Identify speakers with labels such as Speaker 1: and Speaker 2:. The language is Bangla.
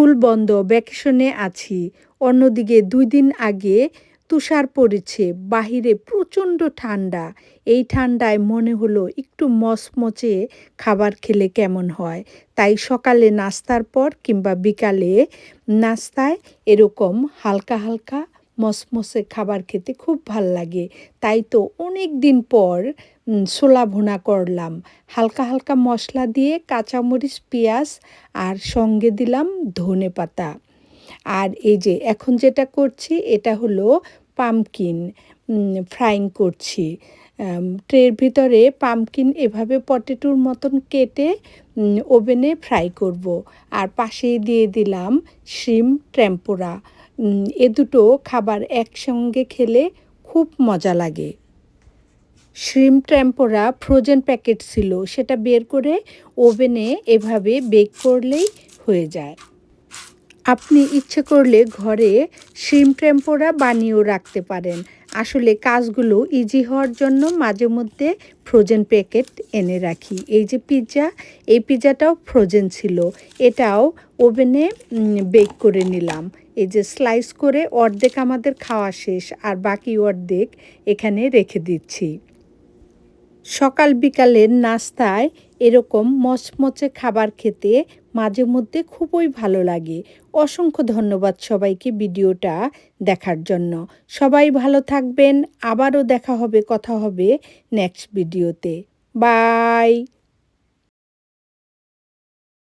Speaker 1: স্কুল বন্ধ, ভ্যাকেশনে আছি। অন্যদিকে দুই দিন আগে তুষার পড়েছে, বাহিরে প্রচণ্ড ঠান্ডা। এই ঠান্ডায় মনে হলো একটু মচমচে খাবার খেলে কেমন হয়। তাই সকালে নাস্তার পর কিংবা বিকালে নাস্তায় এরকম হালকা হালকা মসমসে খাবার খেতে খুব ভালো লাগে। তাই তো অনেক দিন পর ছোলা ভুনা করলাম। হালকা হালকা মশলা দিয়ে কাঁচামরিচ পেঁয়াজ আর সঙ্গে দিলাম ধনে পাতা। আর এই যে এখন যেটা করছি এটা হলো পামকিন ফ্রাইং করছি। ট্রের ভিতরে পামকিন এভাবে পটেটোর মতন কেটে ওভেনে ফ্রাই করব। আর পাশেই দিয়ে দিলাম শিম ট্র্যাম্পোরা উম, এ দুটো খাবার একসঙ্গে খেলে খুব মজা লাগে। শ্রিম ট্যাম্পোরা ফ্রোজেন প্যাকেট ছিল, সেটা বের করে ওভেনে এভাবে বেক করলেই হয়ে যায়। আপনি ইচ্ছে করলে ঘরে শ্রিম ট্র্যাম্পোরা বানিয়েও রাখতে পারেন। আসলে কাজগুলো ইজি হওয়ার জন্য মাঝে মধ্যে ফ্রোজেন প্যাকেট এনে রাখি। এই যে পিৎজা এই পিৎজাটাও ফ্রোজেন ছিল। এটাও ওভেনে বেক করে নিলাম। এই যে স্লাইস করে অর্ধেক আমাদের খাওয়া শেষ, আর বাকি অর্ধেক এখানে রেখে দিচ্ছি। সকাল বিকালের নাস্তায় এরকম মচমচে খাবার খেতে মাঝে মধ্যে খুবই ভালো লাগে। অসংখ্য ধন্যবাদ সবাইকে ভিডিওটা দেখার জন্য। সবাই ভালো থাকবেন, আবারও দেখা হবে, কথা হবে নেক্সট ভিডিওতে বাই